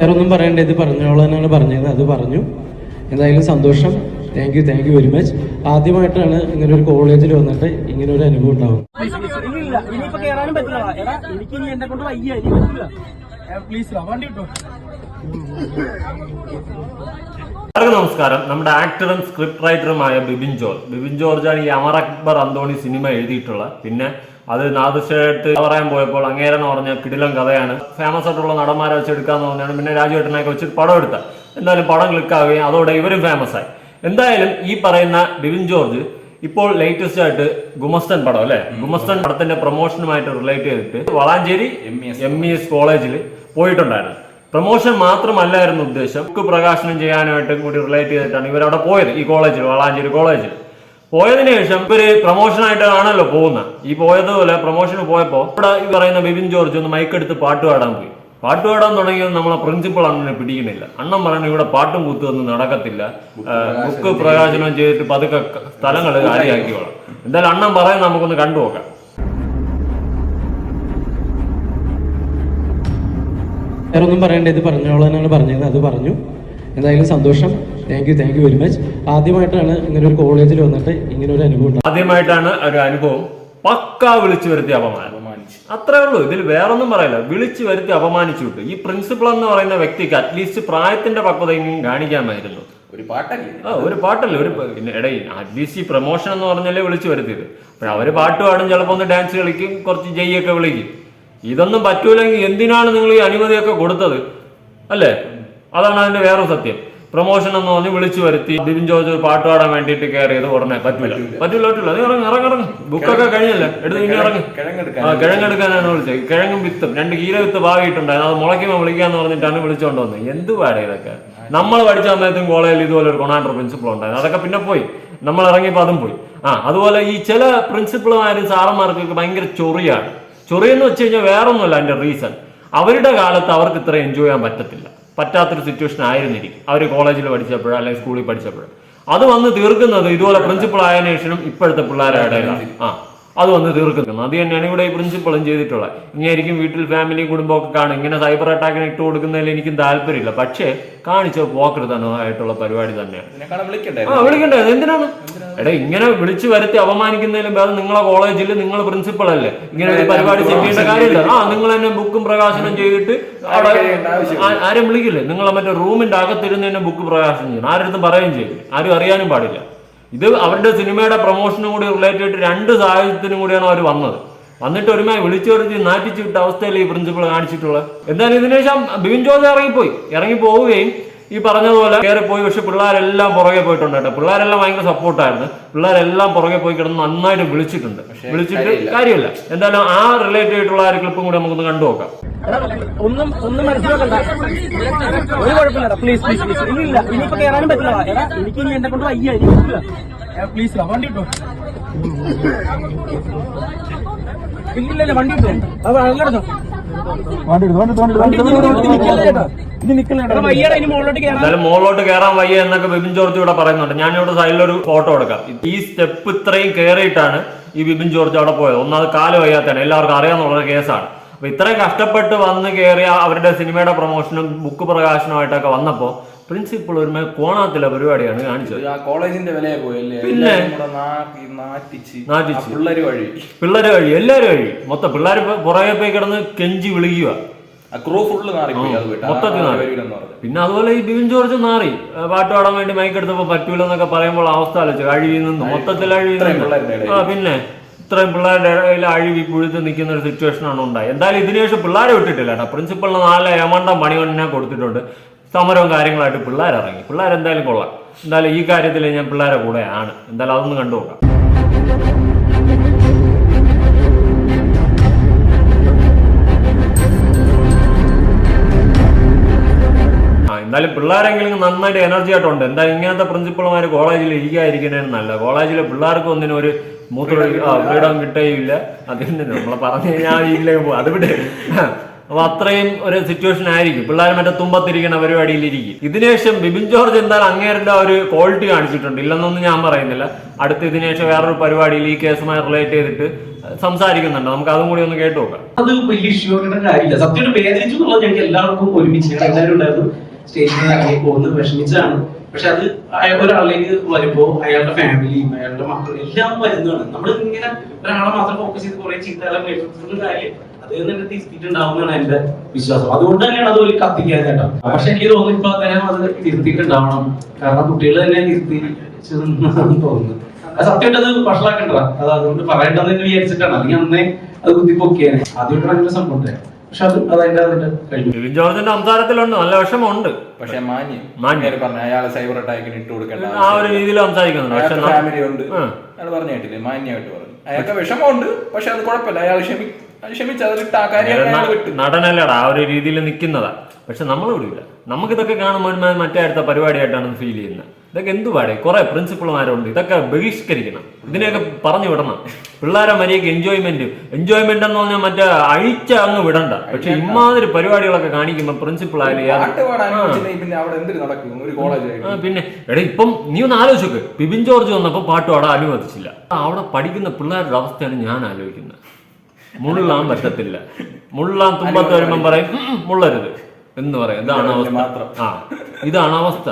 വേറെ ഒന്നും പറയണ്ട ഇത് പറഞ്ഞോളാനാണ് പറഞ്ഞത് അത് പറഞ്ഞു. എന്തായാലും സന്തോഷം. Thank you thank you very much ആദ്യമായിട്ടാണ് ഇങ്ങനെ ഒരു കോളേജിൽ വന്നിട്ട് ഇങ്ങനെ ഒരു അനുഭവം ഉണ്ടാവും എല്ലാവർക്കും നമസ്കാരം. നമ്മുടെ ആക്ടറും സ്ക്രിപ്റ്റ് റൈറ്ററുമായ ബിബിൻ ജോർജ്. ബിബിൻ ജോർജാണ് ഈ അമർ അക്ബർ അന്തോണി സിനിമ എഴുതിയിട്ടുള്ള പിന്നെ അത് നാദൃശ്യമായിട്ട് പറയാൻ പോയപ്പോൾ അങ്ങേരെന്ന് പറഞ്ഞ കിടിലം കഥയാണ്. ഫേമസ് ആയിട്ടുള്ള നടന്മാരെ വെച്ചെടുക്കാന്ന് പറഞ്ഞാണ് പിന്നെ രാജുവേട്ടനൊക്കെ വെച്ചിട്ട് പടം എടുത്ത. എന്തായാലും പടം ക്ലിക്കാവുകയും അതോടെ ഇവരും ഫേമസ് ആയി. എന്തായാലും ഈ പറയുന്ന ബിബിൻ ജോർജ് ഇപ്പോൾ ലേറ്റസ്റ്റ് ആയിട്ട് ഗുമസ്തൻ പടം അല്ലെ? ഗുമസ്തൻ പടത്തിന്റെ പ്രൊമോഷനുമായിട്ട് റിലേറ്റ് ചെയ്തിട്ട് വളാഞ്ചേരി എം ഇ എസ് കോളേജിൽ പോയിട്ടുണ്ടായിരുന്നു. പ്രൊമോഷൻ മാത്രമല്ലായിരുന്നു ഉദ്ദേശം. ബുക്ക് പ്രകാശനം ചെയ്യാനായിട്ടും കൂടി റിലേറ്റ് ചെയ്തിട്ടാണ് ഇവരവിടെ പോയത് ഈ കോളേജിൽ വളാഞ്ചേരി കോളേജിൽ പോയതിനു ശേഷം ഇവർ പ്രൊമോഷൻ ആയിട്ടാണല്ലോ പോകുന്നത്. ഈ പോയതുപോലെ പ്രൊമോഷന് പോയപ്പോ ഇവിടെ ഈ പറയുന്ന ബിബിൻ ജോർജ് ഒന്ന് മൈക്കെടുത്ത് പാട്ട് പാടാൻ പോയി. പാട്ട് പാടാൻ തുടങ്ങിയത് നമ്മളെ പ്രിൻസിപ്പൾ അണ്ണനെ പിടിക്കുന്നില്ല. അണ്ണൻ പറഞ്ഞു ഇവിടെ പാട്ടും കൂത്തൊന്നും നടക്കത്തില്ല. ബുക്ക് പ്രകാശനം ചെയ്തിട്ട് പതുക്കെ സ്ഥലങ്ങൾ കാര്യമാക്കിക്കോളാം എന്തായാലും അണ്ണൻ പറയാൻ നമുക്കൊന്ന് കണ്ടു നോക്കാം. വേറെ ഒന്നും പറയണ്ട ഇത് പറഞ്ഞോളാനാണ് പറഞ്ഞത്. അത് പറഞ്ഞു. എന്തായാലും സന്തോഷം. Thank you thank you very much ആദ്യമായിട്ടാണ് ഇങ്ങനെ ഒരു കോളേജിൽ വന്നിട്ട് ഇങ്ങനെ ഒരു അനുഭവം ആദ്യമായിട്ടാണ് ഒരു അനുഭവം പക്ക വിളിച്ചു വരുത്തി അപമാനം. അത്രേ ഉള്ളൂ. ഇതിൽ വേറൊന്നും പറയില്ല. വിളിച്ചു വരുത്തി അപമാനിച്ചു വിട്ടു. ഈ പ്രിൻസിപ്പൾ എന്ന് പറയുന്ന വ്യക്തിക്ക് അറ്റ്ലീസ്റ്റ് പ്രായത്തിന്റെ പക്വതയെങ്കിലും കാണിക്കാമായിരുന്നു. ഒരു പാട്ടല്ലേ? ആ ഒരു പാട്ടല്ലേ? ഒരു ഇടയിൽ പിന്നെ എടേ അറ്റ്ലീസ്റ്റ് ഈ പ്രൊമോഷൻ എന്ന് പറഞ്ഞാലേ വിളിച്ചു വരുത്തിയത്. അപ്പോൾ അവർ പാട്ട് പാടും ചിലപ്പോൾ ഒന്ന് ഡാൻസ് കളിക്കും കുറച്ച് ജയ്യൊക്കെ വിളിക്കും. ഇതൊന്നും പറ്റൂലെങ്കിൽ എന്തിനാണ് നിങ്ങൾ ഈ അനുമതിയൊക്കെ കൊടുത്തത്? അല്ലേ? അതാണ് അതിന്റെ വേറെ സത്യം. പ്രൊമോഷൻ എന്ന് പറഞ്ഞ് വിളിച്ചു വരുത്തി ബിബിൻ ജോർജ് പാട്ട് പാടാൻ വേണ്ടിയിട്ട് കയറിയത് ഉടനെ പറ്റില്ല പറ്റില്ല പറ്റില്ല നീ ഇറങ്ങി ഇറങ്ങി ഇറങ്ങി. ബുക്കൊക്കെ കഴിഞ്ഞല്ലേ? എടുത്ത് ഇനി ഇറങ്ങി. ആ കിഴങ്ങെടുക്കാനാണ് വിളിച്ചത്. കിഴങ്ങും വിത്തും. രണ്ട് കീര വിത്ത് ഭാഗിയിട്ടുണ്ടായിരുന്നു അത് മുളയ്ക്കുമ്പോൾ വിളിക്കാന്ന് പറഞ്ഞിട്ടാണ് വിളിച്ചുകൊണ്ട് വന്നത്. എന്ത് പാടേ ഇതൊക്കെ? നമ്മൾ പഠിച്ച സമയത്തും കോളേജിൽ ഇതുപോലെ ഒരു കൊണാണ്ടർ പ്രിൻസിപ്പൾ ഉണ്ടായിരുന്നു. അതൊക്കെ പിന്നെ പോയി. നമ്മൾ ഇറങ്ങിയപ്പോൾ അതും പോയി. ആ അതുപോലെ ഈ ചില പ്രിൻസിപ്പിൾമാരും സാറന്മാർക്കൊക്കെ ഭയങ്കര ചൊറിയാണ്. ചൊറിയെന്ന് വെച്ച് കഴിഞ്ഞാൽ വേറൊന്നുമല്ല അതിന്റെ റീസൺ അവരുടെ കാലത്ത് അവർക്ക് ഇത്ര എൻജോയ് ചെയ്യാൻ പറ്റത്തില്ല. പറ്റാത്തൊരു സിറ്റുവേഷൻ ആയിരുന്നിരിക്കും. അവർ കോളേജിൽ പഠിച്ചപ്പോഴോ അല്ലെങ്കിൽ സ്കൂളിൽ പഠിച്ചപ്പോഴോ. അത് വന്ന് തീർക്കുന്നത് ഇതുപോലെ പ്രിൻസിപ്പൾ ആയതിനു ശേഷം ഇപ്പോഴത്തെ പിള്ളേരുടെ ആ. അത് വന്ന് തീർക്കുന്നു. അത് തന്നെയാണ് ഇവിടെ ഈ പ്രിൻസിപ്പളും ചെയ്തിട്ടുള്ളത്. ഇങ്ങനെയായിരിക്കും വീട്ടിൽ ഫാമിലി കുടുംബമൊക്കെ കാണും ഇങ്ങനെ സൈബർ അറ്റാക്കിന് ഇട്ട് കൊടുക്കുന്നതിൽ എനിക്കും താല്പര്യമില്ല. പക്ഷേ കാണിച്ച പോക്കൃതനമായിട്ടുള്ള പരിപാടി തന്നെയാണ്. ആ വിളിക്കണ്ടേ എന്തിനാണ്? എടാ ഇങ്ങനെ വിളിച്ചു വരുത്തി അപമാനിക്കുന്നതിലും അത് നിങ്ങളെ കോളേജിൽ നിങ്ങൾ പ്രിൻസിപ്പൾ അല്ലേ? ഇങ്ങനെ ഒരു പരിപാടി ചെയ്യേണ്ട കാര്യമില്ല. ആ നിങ്ങൾ തന്നെ ബുക്കും പ്രകാശനം ചെയ്തിട്ട് ആരും വിളിക്കില്ലേ? നിങ്ങളെ മറ്റേ റൂമിന്റെ അകത്തിരുന്ന് തന്നെ ബുക്ക് പ്രകാശനം ചെയ്യണം. ആരുടെ അടുത്തും പറയുകയും ചെയ്യും ആരും അറിയാനും പാടില്ല. ഇത് അവരുടെ സിനിമയുടെ പ്രൊമോഷനും കൂടി റിലേറ്റ് ആയിട്ട് രണ്ട് സാഹചര്യത്തിനും കൂടിയാണ് അവർ വന്നത്. വന്നിട്ട് ഒരുമായി വിളിച്ചു വരുത്തി നാറ്റിച്ചു വിട്ട അവസ്ഥയിൽ ഈ പ്രിൻസിപ്പൾ കാണിച്ചിട്ടുള്ളത്. എന്തായാലും ഇതിനുശേഷം ബിബിൻ ജോർജ് ഇറങ്ങിപ്പോയി. ഇറങ്ങി പോവുകയും ഈ പറഞ്ഞതുപോലെ കയറി പോയി പക്ഷെ പിള്ളേരെല്ലാം പുറകെ പോയിട്ടുണ്ട് കേട്ടോ. പിള്ളേരെല്ലാം ഭയങ്കര സപ്പോർട്ടായിരുന്നു. പിള്ളേരെല്ലാം പുറകെ പോയി കിടന്ന് നന്നായിട്ട് വിളിച്ചിട്ടുണ്ട്. വിളിച്ചിട്ട് കാര്യമില്ല. എന്തായാലും ആ റിലേറ്റഡ് ആയിട്ടുള്ള ആ ഒരു ക്ലിപ്പും കൂടി നമുക്കൊന്ന് കണ്ടു നോക്കാം. ഒന്നും ഒന്നും മനസ്സിലാക്കണ്ട. ഒരു കുഴപ്പമില്ല പ്ലീസ് പ്ലീസ് പ്ലീസ് ഇനി ഇല്ല ഇനിയിപ്പോ കേറാനും പറ്റില്ല. എനിക്ക് ഇനി എന്നെ കൊണ്ട് വയ്യ പ്ലീസ് വണ്ടി കിട്ടോ ഇല്ലില്ല വണ്ടി കിട്ടോ അത് മുകളിലോട്ട് കേറാൻ എന്തായാലും മുകളിലോട്ട് കയറാൻ വയ്യ എന്നൊക്കെ ബിബിൻ ജോർജ് ഇവിടെ പറയുന്നുണ്ട് ഞാൻ ഞാനിവിടെ സൈഡിലൊരു ഫോട്ടോ എടുക്കാം ഈ സ്റ്റെപ്പ് ഇത്രയും കയറിയിട്ടാണ് ഈ ബിബിൻ ജോർജ് അവിടെ പോയത് ഒന്നാമത് കാൽ വയ്യാത്തതാണ് എല്ലാവർക്കും അറിയാന്നുള്ള കേസാണ് അപ്പൊ ഇത്രയും കഷ്ടപ്പെട്ട് വന്ന് കയറിയ അവരുടെ സിനിമയുടെ പ്രൊമോഷനും ബുക്ക് പ്രകാശനമായിട്ടൊക്കെ വന്നപ്പോ പ്രിൻസിപ്പൾ ഒരു കോണാത്തിലെ പരിപാടിയാണ് കാണിച്ചത്. ആ കോളേജിന്റെ വിലയെ പോയല്ലേ പിന്നെ? ആ പിള്ളേര് വഴി. പിള്ളേര് വഴി എല്ലാരും വഴി. മൊത്തം പിള്ളേർ പുറകെ പോയി കിടന്ന് കെഞ്ചി വിളിക്കുക ക്രൂ ഫുള്ള് മൊത്തത്തിൽ നാറി. പിന്നെ അതുപോലെ ഈ ബിബിൻ ജോർജ് നാറി. പാട്ട് പാടാൻ വേണ്ടി മൈക്ക് എടുത്തപ്പോ പറ്റൂലെന്നൊക്കെ പറയുമ്പോൾ അവസ്ഥ ആലോചിച്ചു. അഴിവി. നിന്ന്. മൊത്തത്തിൽ അഴിവി. ആ പിന്നെ ഇത്രയും പിള്ളേരുടെ ഇടയിൽ അഴിവി പുഴുത്ത് നിൽക്കുന്ന ഒരു സിറ്റുവേഷൻ ആണ് ഉണ്ടായത്. എന്തായാലും ഇതിനുശേഷം പിള്ളേരെ വിട്ടിട്ടില്ല കേട്ടോ. പ്രിൻസിപ്പളിന് നാല് ഏമണ്ടം പണി കൊണ്ടിനെ കൊടുത്തിട്ടുണ്ട്. സമരവും കാര്യങ്ങളായിട്ട് പിള്ളേർ ഇറങ്ങി. പിള്ളേർ എന്തായാലും കൊള്ളാം. എന്തായാലും ഈ കാര്യത്തിൽ ഞാൻ പിള്ളേരെ കൂടെ ആണ്. എന്തായാലും അതൊന്ന് കണ്ടുപോകാം എന്തായാലും പിള്ളേരെങ്കിലും നന്നായിട്ട് എനർജി ആയിട്ടുണ്ട് എന്തായാലും ഇങ്ങനത്തെ പ്രിൻസിപ്പൾമാർ കോളേജിൽ ഇരിക്കാതിരിക്കുന്നതിന് നല്ല കോളേജിലെ പിള്ളേർക്ക് ഒന്നിനും ഒരു മൂത്ര ഫ്രീഡം കിട്ടുകയില്ല. അതിന് നമ്മളെ പറഞ്ഞു കഴിഞ്ഞാൽ ഇല്ലെങ്കിൽ അത് വിട്. അപ്പൊ അത്രയും ഒരു സിറ്റുവേഷൻ ആയിരിക്കും. പിള്ളേർ മറ്റേ തുമ്പത്തിരിക്കുന്ന പരിപാടിയിലിരിക്കും. ഇതിനുശേഷം ബിബിൻ ജോർജ് എന്തായാലും അങ്ങേരുടെ ഒരു ക്വാളിറ്റി കാണിച്ചിട്ടുണ്ട്. ഇല്ലെന്നൊന്നും ഞാൻ പറയുന്നില്ല. അടുത്ത് ഇതിനുശേഷം വേറൊരു പരിപാടിയിൽ ഈ കേസുമായി റിലേറ്റ് ചെയ്തിട്ട് സംസാരിക്കുന്നുണ്ട്. നമുക്ക് അതും കൂടി ഒന്ന് കേട്ടു നോക്കാം. അത് വലിയ ഇഷ്യൂ കാര്യമില്ല. സത്യം വേദനിച്ചു ഞങ്ങൾക്ക് എല്ലാവർക്കും ഒരുമിച്ച് എല്ലാവരും ഉണ്ടായിരുന്നു. സ്റ്റേജിൽ പോകുന്നത് വിഷമിച്ചാണ്. പക്ഷെ അത് ഒരാളിലേക്ക് വരുമ്പോ അയാളുടെ ഫാമിലിയും അയാളുടെ മക്കളും എല്ലാം വരുന്നതാണ്. നമ്മൾ ഇങ്ങനെ ഒരാളെ മാത്രം ഫോക്കസ് ചെയ്ത് കുറെ കേട്ടിട്ടുള്ള കാര്യം അത് തന്നെ തിരുത്തിയിട്ടുണ്ടാവുന്നതാണ് എന്റെ വിശ്വാസം. അതുകൊണ്ട് തന്നെയാണ് അത് ഒരു കത്തിക്കാൻ പക്ഷെ എനിക്ക് തോന്നുന്നു ഇപ്പൊ അദ്ദേഹം അത് തിരുത്തിയിട്ടുണ്ടാവണം കാരണം കുട്ടികൾ തന്നെ തിരുത്തി തോന്നുന്നു. അത് സത്യമായിട്ട് അത് വഷളാക്കേണ്ടതാ. അത് അതുകൊണ്ട് പറയേണ്ടതെന്ന് വിചാരിച്ചിട്ടാണ്. അല്ലെങ്കിൽ അന്നേ അത് കുത്തിപ്പൊക്കിയാണ് ആദ്യമായിട്ടാണ് അങ്ങനെ സംഭവം പക്ഷെ അത് അതതിന്റെ അതിന്റെ കഴിഞ്ഞു ജോർജിന്റെ സംസാരത്തിലുണ്ട്. നല്ല വിഷമമുണ്ട്. പക്ഷെ മാന്യം മാന്യം. പറഞ്ഞു അയാളെ സൈബർ അറ്റാക്കിന് ഇട്ട് കൊടുക്കേണ്ട ആ ഒരു രീതിയിൽ സംസാരിക്കുന്നുണ്ട്. പക്ഷെ ഫാമിലി ഉണ്ട്. അയാൾ പറഞ്ഞു കേട്ടില്ലേ? മാന്യമായിട്ട് പറഞ്ഞു. അയാൾക്ക് വിഷമമുണ്ട്. പക്ഷെ അത് കുഴപ്പമില്ല. അയാൾ ക്ഷമി നടനല്ലടാ ആ ഒരു രീതിയിൽ നിൽക്കുന്നതാ പക്ഷെ നമ്മൾ വിടില്ല നമുക്കിതൊക്കെ കാണുമ്പോൾ ഒരു മറ്റേ അടുത്ത പരിപാടിയായിട്ടാണ് ഫീൽ ചെയ്യുന്നത് ഇതൊക്കെ എന്ത് പാടെ? കുറെ പ്രിൻസിപ്പൾമാരുണ്ട് ഇതൊക്കെ ബഹിഷ്കരിക്കണം. ഇതിനെയൊക്കെ പറഞ്ഞു വിടണം. പിള്ളേരെ മര്യാദയ്ക്ക് എൻജോയ്മെന്റ് എൻജോയ്മെന്റ് എന്ന് പറഞ്ഞാൽ മറ്റേ അഴിച്ച അങ്ങ് വിടണ്ട. പക്ഷെ ഇമാതിരി പരിപാടികളൊക്കെ കാണിക്കുമ്പോൾ പ്രിൻസിപ്പൾ ആയാലും പിന്നെ എടാ ഇപ്പം നീ ഒന്ന് ആലോചിച്ചോക്ക്. ബിബിൻ ജോർജ് വന്നപ്പോൾ പാട്ട് പാടാൻ അനുവദിച്ചില്ല. അവിടെ പഠിക്കുന്ന പിള്ളേരുടെ അവസ്ഥയാണ് ഞാൻ ആലോചിക്കുന്നത്. മുള്ളാൻ പറ്റത്തില്ല. മുള്ളാൻ തുമ്പത്ത് വരുമ്പം പറയും "ഉം, ഉം, മുള്ളരുത്. എന്ന് പറയും. ഇതാണ് അവസ്ഥ. ആ ഇതാണ് അവസ്ഥ.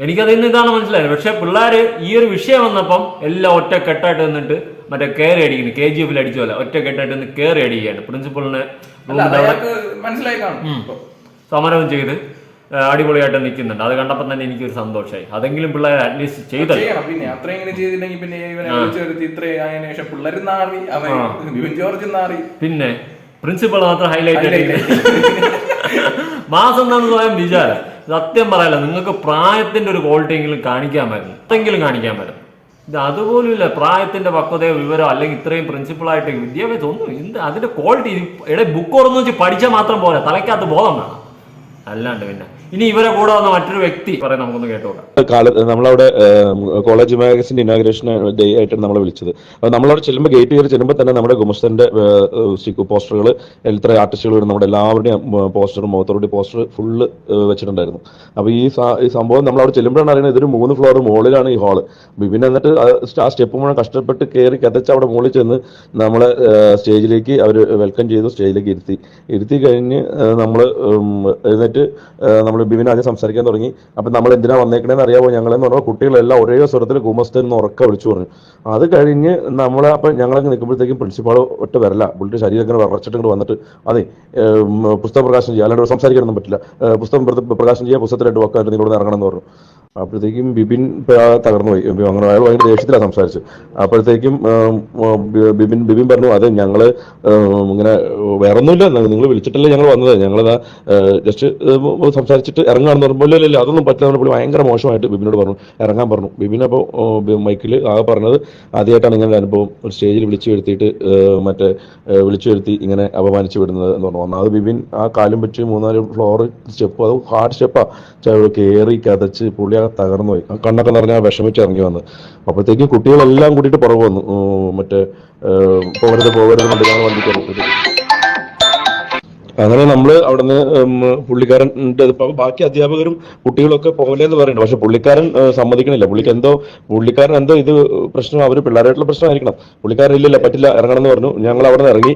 എനിക്കതിൽ നിന്ന് ഇതാണ് മനസ്സിലായത്. പക്ഷെ പിള്ളേര് ഈ ഒരു വിഷയം വന്നപ്പം എല്ലാം ഒറ്റ കെട്ടായിട്ട് നിന്നിട്ട് മറ്റേ കയറി അടിക്കുന്നു. കെ ജി എഫിൽ അടിച്ച പോലെ ഒറ്റ കെട്ടായിട്ട് നിന്ന് കയറി അടിക്കുകയാണ്. പ്രിൻസിപ്പളിനെ മനസ്സിലായി. സമരവും ചെയ്ത് അടിപൊളിയായിട്ട് നിൽക്കുന്നുണ്ട്. അത് കണ്ടപ്പോൾ തന്നെ എനിക്കൊരു സന്തോഷമായി അതെങ്കിലും പിള്ളേർ അറ്റ്ലീസ്റ്റ് ചെയ്തല്ലോ. പിന്നെ പിന്നെ അത്രയെങ്കിലും ചെയ്തില്ലെങ്കിൽ പിന്നെ ഇവനെ വിളിച്ചു ഇത്രയും ആയതിനു ശേഷം പിള്ളേർ നാറി അവൻ ജോർജ് നാറി. പിന്നെ പ്രിൻസിപ്പൾ മാത്രം ഹൈലൈറ്റ് ആയിട്ട് മാസം എന്നാണ് സ്വയം വിചാരം. സത്യം പറയല്ല നിങ്ങൾക്ക് പ്രായത്തിന്റെ ഒരു ക്വാളിറ്റി എങ്കിലും കാണിക്കാൻ പറ്റും. എന്തെങ്കിലും കാണിക്കാൻ പറ്റും. ഇത് അതുപോലും ഇല്ല. പ്രായത്തിന്റെ പക്വതയോ വിവരോ അല്ലെങ്കിൽ ഇത്രയും പ്രിൻസിപ്പളായിട്ട് വിദ്യാഭ്യാസം ഒന്നും എന്ത് അതിന്റെ ക്വാളിറ്റി ഇടയ്ക്ക് ബുക്ക് ഓർന്നു വെച്ച് പഠിച്ചാൽ മാത്രം പോരാ. തലയ്ക്കകത്ത് ബോധം വേണം. അല്ലാണ്ട് പിന്നെ. ഇനി ഇവരെ കൂടെ വന്ന മറ്റൊരു വ്യക്തി പറയാൻ നമുക്കൊന്ന് കാലത്ത് നമ്മളവിടെ കോളേജ് മാഗസിന്റെ ഇനാഗ്രേഷൻ ഡേ ആയിട്ടാണ് നമ്മളെ വിളിച്ചത്. അപ്പോൾ നമ്മളവിടെ ചെല്ലുമ്പോൾ ഗേറ്റ് കയറി ചെല്ലുമ്പോൾ തന്നെ നമ്മുടെ ഗുമസ്തന്റെ പോസ്റ്ററുകൾ എത്ര ആർട്ടിസ്റ്റുകൾ വരും നമ്മുടെ എല്ലാവരുടെയും പോസ്റ്ററും മുഖത്തോടെ പോസ്റ്റർ ഫുള്ള് വെച്ചിട്ടുണ്ടായിരുന്നു. അപ്പോൾ ഈ ഈ സംഭവം നമ്മൾ അവിടെ ചെല്ലുമ്പോഴാണ് അറിയുന്നത് ഇതൊരു മൂന്ന് ഫ്ലോർ മുകളിലാണ് ഈ ഹാൾ പിന്നെ എന്നിട്ട് ആ സ്റ്റെപ്പ് മുഴുവൻ കഷ്ടപ്പെട്ട് കയറി കതച്ച് അവിടെ മുകളിൽ ചെന്ന് നമ്മളെ സ്റ്റേജിലേക്ക് അവർ വെൽക്കം ചെയ്തു സ്റ്റേജിലേക്ക് ഇരുത്തി. ഇരുത്തി കഴിഞ്ഞ് നമ്മൾ എഴുന്നേറ്റ് നമ്മൾ ബിബിൻ ആദ്യം സംസാരിക്കാൻ തുടങ്ങി. അപ്പം നമ്മൾ എന്തിനാ വന്നേക്കണേന്ന് അറിയാമോ ഞങ്ങളെന്ന് പറഞ്ഞാൽ കുട്ടികളെല്ലാം ഒരേ സ്വരത്തിൽ ഗുമസ്തൻ എന്ന് ഉറക്ക വിളിച്ചു പറഞ്ഞു. അത് കഴിഞ്ഞ് നമ്മൾ അപ്പം ഞങ്ങളൊക്കെ നിൽക്കുമ്പോഴത്തേക്കും പ്രിൻസിപ്പാൾ ഒട്ട് വരല. പുള്ളിയുടെ ശരീരം വിറച്ചിട്ട് ഇങ്ങോട്ട് വന്നിട്ട് അതെ പുസ്തക പ്രകാശനം ചെയ്യുക അല്ലാണ്ട് സംസാരിക്കാനൊന്നും പറ്റില്ല. പുസ്തകം പ്രകാശം പ്രകാശനം ചെയ്യാൻ പുസ്തകത്തിലായിട്ട് വാക്കായിട്ട് നിങ്ങളോട് ഇറങ്ങണം എന്ന് പറഞ്ഞു. അപ്പോഴത്തേക്കും ബിബിൻ തകർന്നു പോയി അങ്ങനെ അയാൾ ഭയങ്കര ദേഷ്യത്തിലാണ് സംസാരിച്ചത്. അപ്പോഴത്തേക്കും ബിബിൻ ബിബിൻ പറഞ്ഞു അതെ ഞങ്ങൾ ഇങ്ങനെ വേറെ ഒന്നുമില്ല നിങ്ങൾ വിളിച്ചിട്ടല്ലേ ഞങ്ങൾ വന്നത്. ഞങ്ങളിതാ ജസ്റ്റ് സംസാരിച്ചിട്ട് ഇറങ്ങാണെന്ന് പറയുമ്പോൾ ഇല്ല അതൊന്നും പറ്റില്ല പുള്ളി ഭയങ്കര മോശമായിട്ട് ബിബിനോട് പറഞ്ഞു. ഇറങ്ങാൻ പറഞ്ഞു. ബിബിൻ അപ്പോൾ മൈക്കിൽ ആകെ പറഞ്ഞത് ആദ്യമായിട്ടാണ് ഇങ്ങനെ അനുഭവം ഒരു സ്റ്റേജിൽ വിളിച്ചു വരുത്തിയിട്ട് മറ്റേ വിളിച്ചു വരുത്തി ഇങ്ങനെ അപമാനിച്ചു വിടുന്നത് എന്ന് പറഞ്ഞു. ഒന്നാമത് ബിബിൻ ആ കാലും വെച്ച് മൂന്നാൽ ഫ്ലോർ സ്റ്റെപ്പ് അത് ഹാർഡ് സ്റ്റെപ്പാ. കയറി കതച്ച് പുള്ളി ആ തകർന്നു പോയി ആ കണ്ണൊക്കെ നിറഞ്ഞാൽ വിഷമിച്ച് ഇറങ്ങി വന്ന്. അപ്പോഴത്തേക്കും കുട്ടികളെല്ലാം കൂട്ടിയിട്ട് പുറകെ വന്നു. മറ്റേ പോകരുത് പോകരുത് കണ്ടിട്ടാണ് ഞങ്ങൾ വണ്ടി കയറി അങ്ങനെ നമ്മൾ അവിടുന്ന് പുള്ളിക്കാരൻ ബാക്കി അധ്യാപകരും കുട്ടികളൊക്കെ പോകലെന്ന് പറയുന്നുണ്ട്. പക്ഷെ പുള്ളിക്കാരൻ സമ്മതിക്കണില്ല. പുള്ളിക്ക് എന്തോ പുള്ളിക്കാരൻ എന്തോ ഇത് പ്രശ്നം അവർ പിള്ളേരായിട്ടുള്ള പ്രശ്നമായിരിക്കണം. പുള്ളിക്കാരൻ ഇല്ലല്ല പറ്റില്ല ഇറങ്ങണം എന്ന് പറഞ്ഞു. ഞങ്ങൾ അവിടെ നിന്ന് ഇറങ്ങി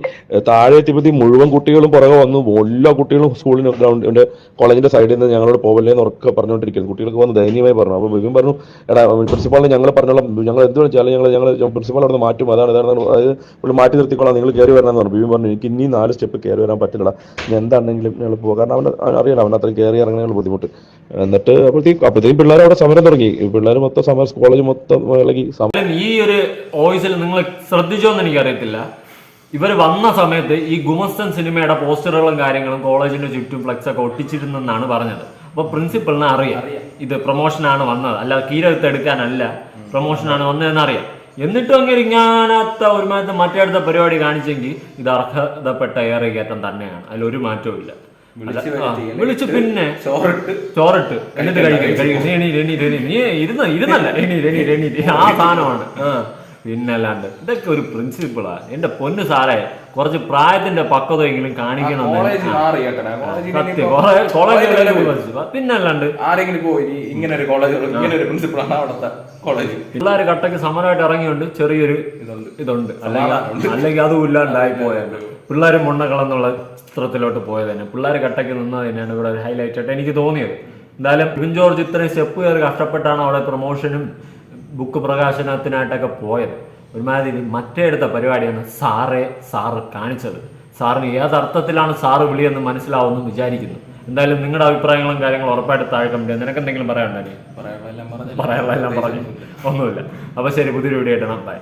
താഴെ എത്തിയപ്പോഴത്തേ മുഴുവൻ കുട്ടികളും പുറകെ വന്നു. എല്ലാ കുട്ടികളും സ്കൂളിന് ഗ്രൗണ്ടിന്റെ കോളേജിന്റെ സൈഡിൽ നിന്ന് ഞങ്ങളോട് പോകലേ എന്ന് ഉറക്കെ പറഞ്ഞുകൊണ്ടിരിക്കുന്നു. കുട്ടികൾക്ക് വന്ന് ദയനീയമായി പറഞ്ഞു. അപ്പോൾ ബിബിൻ പറഞ്ഞു എടാ പ്രിൻസിപ്പാളിനെ ഞങ്ങൾ പറഞ്ഞോളാം. ഞങ്ങൾ എന്ത് വെച്ചാലും ഞങ്ങൾ ഞങ്ങൾ പ്രിൻസിപ്പാൾ അവിടെ മാറ്റും. അതാണ് അതാണ് അതായത് പുള്ളി മാറ്റി നിർത്തിക്കോളാം നിങ്ങൾ കയറി വരണമെന്ന് പറഞ്ഞു. ബിബിൻ പറഞ്ഞു എനിക്ക് ഇനി നാല് സ്റ്റെപ്പ് കയറി വരാൻ പറ്റില്ല എന്താണെങ്കിലും ഞങ്ങൾ പോകുക കാരണം അവൻ അറിയാലോ അവൻ അത്രയും കയറി ഇറങ്ങാനുള്ള ബുദ്ധിമുട്ട്. എന്നിട്ട് അപ്പോഴത്തേക്കും അപ്പോഴത്തേക്കും പിള്ളേർ അവിടെ സമരം തുടങ്ങി. പിള്ളേർ മൊത്തം സമരം കോളേജ് മൊത്തം ഇളകി. സമരം ഈ ഒരു വോയിസിൽ നിങ്ങൾ ശ്രദ്ധിച്ചോന്ന് എനിക്കറിയത്തില്ല. ഇവർ വന്ന സമയത്ത് ഈ ഗുമസ്തൻ സിനിമയുടെ പോസ്റ്ററുകളും കാര്യങ്ങളും കോളേജിന്റെ ചുറ്റും ഫ്ലെക്സ് ഒക്കെ ഒട്ടിച്ചിരുന്നെന്നാണ് പറഞ്ഞത്. അപ്പൊ പ്രിൻസിപ്പളിനെ അറിയാം. ഇത് പ്രൊമോഷനാണ് വന്നത്. അല്ലാതെ കീരെടുത്ത് എടുക്കാനല്ല. പ്രൊമോഷനാണ് വന്നതെന്ന് അറിയാം. എന്നിട്ടും അങ്ങനെ ഇങ്ങനത്തെ മറ്റേ അടുത്ത പരിപാടി കാണിച്ചെങ്കിൽ ഇത് അർഹതപ്പെട്ട ഏറെ കയറ്റം തന്നെയാണ്. അതിലൊരു മാറ്റവും ഇല്ല. വിളിച്ച് പിന്നെ ചോറിട്ട്. എന്നിട്ട് കഴിക്കും കഴിക്കും. നീ ഇരുന്നല്ല. എണീ എണീ എണീ ആ സാധനമാണ്. ആ. പിന്നല്ലാണ്ട്. ഇതൊക്കെ ഒരു പ്രിൻസിപ്പിളാ എന്റെ പൊന്ന് സാറേ കുറച്ച് പ്രായത്തിന്റെ പക്വതയെങ്കിലും കാണിക്കണം പിന്നല്ലാണ്ട് ആരെങ്കിലും പോയി ഇങ്ങനെ ഒരു കോളേജ് ഇങ്ങനെ ഒരു പ്രിൻസിപ്പളാണ് അവിടുത്തെ കോളേജ് പിള്ളേർ കട്ടക്ക് സമരമായിട്ട് ഇറങ്ങിയുണ്ട് ചെറിയൊരു ഇതുണ്ട്. അല്ലെങ്കിൽ അല്ലെങ്കിൽ അതും ഇല്ലാണ്ടായി പോയത് പിള്ളേർ മുണ്ണകളെന്നുള്ള ചിത്രത്തിലോട്ട് പോയത് തന്നെ പിള്ളേർ കട്ടക്ക് നിന്നത് തന്നെയാണ് ഇവിടെ ഒരു ഹൈലൈറ്റ് ആയിട്ട് എനിക്ക് തോന്നിയത്. എന്തായാലും ജോർജ് ഇത്രയും സ്റ്റെപ്പ് കയറി കഷ്ടപ്പെട്ടാണ് അവിടെ പ്രൊമോഷനും ബുക്ക് പ്രകാശനത്തിനായിട്ടൊക്കെ പോയത്. ഒരുമാതിരി മറ്റേ എടുത്ത പരിപാടിയാണ് സാറെ സാറ് കാണിച്ചത്. സാറിന് ഏതർത്ഥത്തിലാണ് സാറ് വിളിയെന്ന് മനസ്സിലാവുമെന്ന് വിചാരിക്കുന്നു. എന്തായാലും നിങ്ങളുടെ അഭിപ്രായങ്ങളും കാര്യങ്ങളും ഉറപ്പായിട്ട് താഴെ കമന്റ് നിനക്ക് എന്തെങ്കിലും പറയാനുണ്ടോ പറഞ്ഞു പറയാനുള്ളതെല്ലാം പറഞ്ഞു. ഒന്നുമില്ല. അപ്പൊ ശരി പുതിയൊരു വീഡിയോ ആയിട്ട് ബൈ